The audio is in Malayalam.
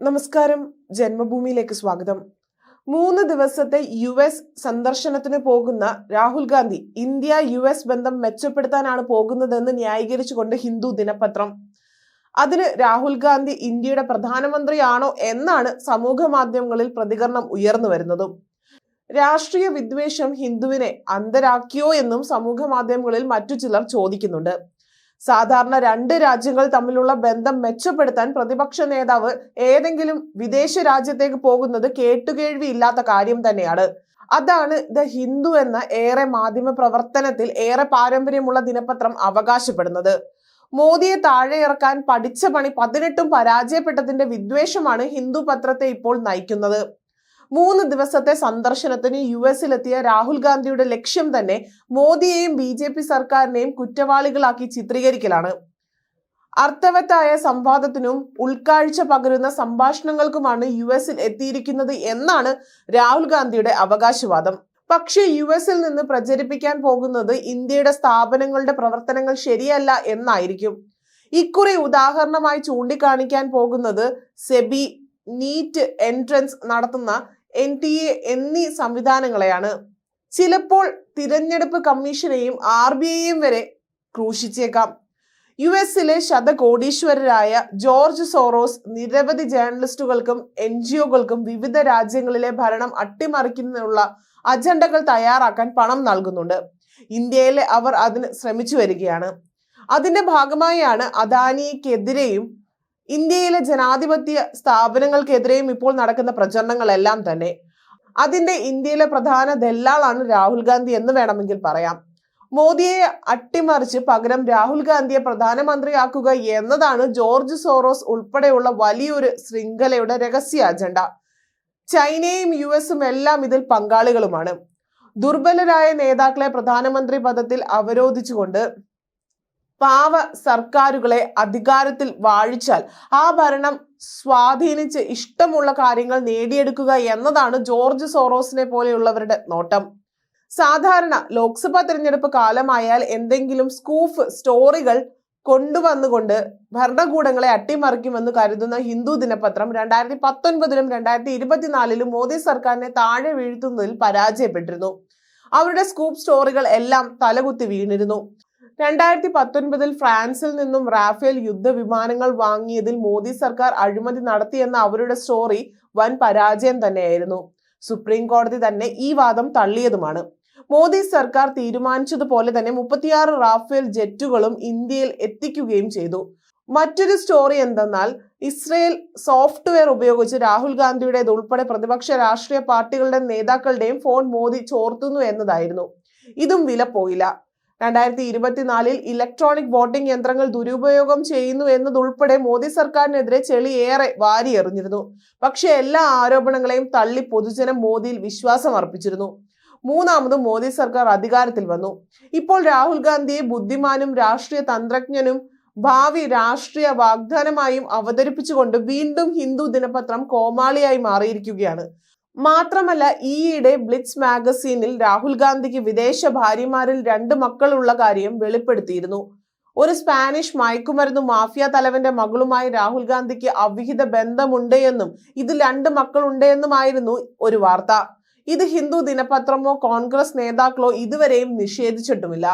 നമസ്കാരം. ജന്മഭൂമിയിലേക്ക് സ്വാഗതം. മൂന്ന് ദിവസത്തെ യു എസ് സന്ദർശനത്തിന് പോകുന്ന Rahul Gandhi India U S ബന്ധം മെച്ചപ്പെടുത്താനാണ് പോകുന്നതെന്ന് ന്യായീകരിച്ചുകൊണ്ട് ഹിന്ദു ദിനപത്രം. അതിന് രാഹുൽ ഗാന്ധി ഇന്ത്യയുടെ പ്രധാനമന്ത്രിയാണോ എന്നാണ് സമൂഹ മാധ്യമങ്ങളിൽ പ്രതികരണം ഉയർന്നു വരുന്നതും. രാഷ്ട്രീയ വിദ്വേഷം ഹിന്ദുവിനെ അന്തരാക്കിയോ എന്നും സമൂഹ മാധ്യമങ്ങളിൽ മറ്റു ചിലർ ചോദിക്കുന്നുണ്ട്. സാധാരണ രണ്ട് രാജ്യങ്ങൾ തമ്മിലുള്ള ബന്ധം മെച്ചപ്പെടുത്താൻ പ്രതിപക്ഷ നേതാവ് ഏതെങ്കിലും വിദേശ രാജ്യത്തേക്ക് പോകുന്നത് കേട്ടുകേഴ്വി ഇല്ലാത്ത കാര്യം തന്നെയാണ്. അതാണ് ദ ഹിന്ദു എന്ന ഏറെ മാധ്യമ പ്രവർത്തനത്തിൽ ഏറെ പാരമ്പര്യമുള്ള ദിനപത്രം അവകാശപ്പെടുന്നത്. മോദിയെ താഴെ ഇറക്കാൻ പഠിച്ച പണി പതിനെട്ടും പരാജയപ്പെട്ടതിന്റെ വിദ്വേഷമാണ് ഹിന്ദു പത്രത്തെ ഇപ്പോൾ നയിക്കുന്നത്. മൂന്ന് ദിവസത്തെ സന്ദർശനത്തിന് യു എസിലെത്തിയ രാഹുൽ ഗാന്ധിയുടെ ലക്ഷ്യം തന്നെ മോദിയെയും ബി ജെ പി സർക്കാരിനെയും കുറ്റവാളികളാക്കി ചിത്രീകരിക്കലാണ്. അർത്ഥവത്തായ സംവാദത്തിനും ഉൾക്കാഴ്ച പകരുന്ന സംഭാഷണങ്ങൾക്കുമാണ് യു എസിൽ എത്തിയിരിക്കുന്നത് എന്നാണ് രാഹുൽ ഗാന്ധിയുടെ അവകാശവാദം. പക്ഷേ യു എസിൽ നിന്ന് പ്രചരിപ്പിക്കാൻ പോകുന്നത് ഇന്ത്യയുടെ സ്ഥാപനങ്ങളുടെ പ്രവർത്തനങ്ങൾ ശരിയല്ല എന്നായിരിക്കും. ഇക്കുറി ഉദാഹരണമായി ചൂണ്ടിക്കാണിക്കാൻ പോകുന്നത് സെബി നീറ്റ് എൻട്രൻസ് നടത്തുന്ന എൻ ടി എ എന്നീ സംവിധാനങ്ങളെയാണ് ചിലപ്പോൾ തിരഞ്ഞെടുപ്പ് കമ്മീഷനെയും ആർ ബി ഐയും വരെ ക്രൂശിച്ചേക്കാം. യു എസിലെ ശതകോടീശ്വരരായ ജോർജ് സോറോസ് നിരവധി ജേർണലിസ്റ്റുകൾക്കും എൻ ജി ഒകൾക്കും വിവിധ രാജ്യങ്ങളിലെ ഭരണം അട്ടിമറിക്കുന്നതിനുള്ള അജണ്ടകൾ തയ്യാറാക്കാൻ പണം നൽകുന്നുണ്ട്. ഇന്ത്യയിലെ അവർ അതിന് ശ്രമിച്ചു വരികയാണ്. അതിന്റെ ഭാഗമായാണ് അദാനിക്കെതിരെയും ഇന്ത്യയിലെ ജനാധിപത്യ സ്ഥാപനങ്ങൾക്കെതിരെയും ഇപ്പോൾ നടക്കുന്ന പ്രചരണങ്ങളെല്ലാം തന്നെ. അതിന്റെ ഇന്ത്യയിലെ പ്രധാന ദല്ലാളാണ് രാഹുൽ ഗാന്ധി എന്ന് വേണമെങ്കിൽ പറയാം. മോദിയെ അട്ടിമറിച്ച് പകരം രാഹുൽ ഗാന്ധിയെ പ്രധാനമന്ത്രിയാക്കുക എന്നതാണ് ജോർജ് സോറോസ് ഉൾപ്പെടെയുള്ള വലിയൊരു ശൃംഖലയുടെ രഹസ്യ അജണ്ട. ചൈനയും യു എസും എല്ലാം ഇതിൽ പങ്കാളികളുമാണ്. ദുർബലരായ നേതാക്കളെ പ്രധാനമന്ത്രി പദത്തിൽ അവരോധിച്ചുകൊണ്ട് പാവ സർക്കാരുകളെ അധികാരത്തിൽ വാഴിച്ചാൽ ആ ഭരണം സ്വാധീനിച്ച് ഇഷ്ടമുള്ള കാര്യങ്ങൾ നേടിയെടുക്കുക എന്നതാണ് ജോർജ് സോറോസിനെ പോലെയുള്ളവരുടെ നോട്ടം. സാധാരണ ലോക്സഭാ തിരഞ്ഞെടുപ്പ് കാലമായാൽ എന്തെങ്കിലും സ്കൂഫ് സ്റ്റോറികൾ കൊണ്ടുവന്നുകൊണ്ട് ഭരണകൂടങ്ങളെ അട്ടിമറിക്കുമെന്ന് കരുതുന്ന ഹിന്ദു ദിനപത്രം രണ്ടായിരത്തി പത്തൊൻപതിലും രണ്ടായിരത്തി ഇരുപത്തിനാലിലും മോദി സർക്കാരിനെ താഴെ വീഴ്ത്തുന്നതിൽ പരാജയപ്പെട്ടിരുന്നു. അവരുടെ സ്കൂപ്പ് സ്റ്റോറികൾ എല്ലാം തലകുത്തി വീണിരുന്നു. രണ്ടായിരത്തി പത്തൊൻപതിൽ ഫ്രാൻസിൽ നിന്നും റാഫേൽ യുദ്ധവിമാനങ്ങൾ വാങ്ങിയതിൽ മോദി സർക്കാർ അഴിമതി നടത്തിയെന്ന അവരുടെ സ്റ്റോറി വൻ പരാജയം തന്നെയായിരുന്നു. സുപ്രീം കോടതി തന്നെ ഈ വാദം തള്ളിയതുമാണ്. മോദി സർക്കാർ തീരുമാനിച്ചതുപോലെ തന്നെ മുപ്പത്തിയാറ് റാഫേൽ ജെറ്റുകളും ഇന്ത്യയിൽ എത്തിക്കുകയും ചെയ്തു. മറ്റൊരു സ്റ്റോറി എന്തെന്നാൽ ഇസ്രയേൽ സോഫ്റ്റ്വെയർ ഉപയോഗിച്ച് രാഹുൽ ഗാന്ധിയുടേത് ഉൾപ്പെടെ പ്രതിപക്ഷ രാഷ്ട്രീയ പാർട്ടികളുടെ നേതാക്കളുടെയും ഫോൺ മോദി ചോർത്തുന്നു എന്നതായിരുന്നു. ഇതും വില പോയില്ല രണ്ടായിരത്തി ഇരുപത്തിനാലിൽ ഇലക്ട്രോണിക് വോട്ടിംഗ് യന്ത്രങ്ങൾ ദുരുപയോഗം ചെയ്യുന്നു എന്നതുൾപ്പെടെ മോദി സർക്കാരിനെതിരെ ചെളി ഏറെ വാരിയെറിഞ്ഞിരുന്നു. പക്ഷേ എല്ലാ ആരോപണങ്ങളെയും തള്ളി പൊതുജനം മോദിയിൽ വിശ്വാസം അർപ്പിച്ചിരുന്നു. മൂന്നാമതും മോദി സർക്കാർ അധികാരത്തിൽ വന്നു. ഇപ്പോൾ രാഹുൽ ഗാന്ധിയെ ബുദ്ധിമാനും രാഷ്ട്രീയ തന്ത്രജ്ഞനും ഭാവി രാഷ്ട്രീയ വാഗ്ദാനമായും അവതരിപ്പിച്ചുകൊണ്ട് വീണ്ടും ഹിന്ദു ദിനപത്രം കോമാളിയായി മാറിയിരിക്കുകയാണ്. മാത്രമല്ല ഈയിടെ ബ്ലിറ്റ്സ് മാഗസീനിൽ രാഹുൽ ഗാന്ധിക്ക് വിദേശ ഭാര്യമാരിൽ രണ്ട് മക്കളുള്ള കാര്യം വെളിപ്പെടുത്തിയിരുന്നു. ഒരു സ്പാനിഷ് മയക്കുമരുന്ന് മാഫിയ തലവന്റെ മകളുമായി രാഹുൽ ഗാന്ധിക്ക് അവിഹിത ബന്ധമുണ്ട് എന്നും ഇത് രണ്ട് മക്കളുണ്ട് എന്നുമായിരുന്നു ഒരു വാർത്ത. ഇത് ഹിന്ദു ദിനപത്രമോ കോൺഗ്രസ് നേതാക്കളോ ഇതുവരെയും നിഷേധിച്ചിട്ടുമില്ല.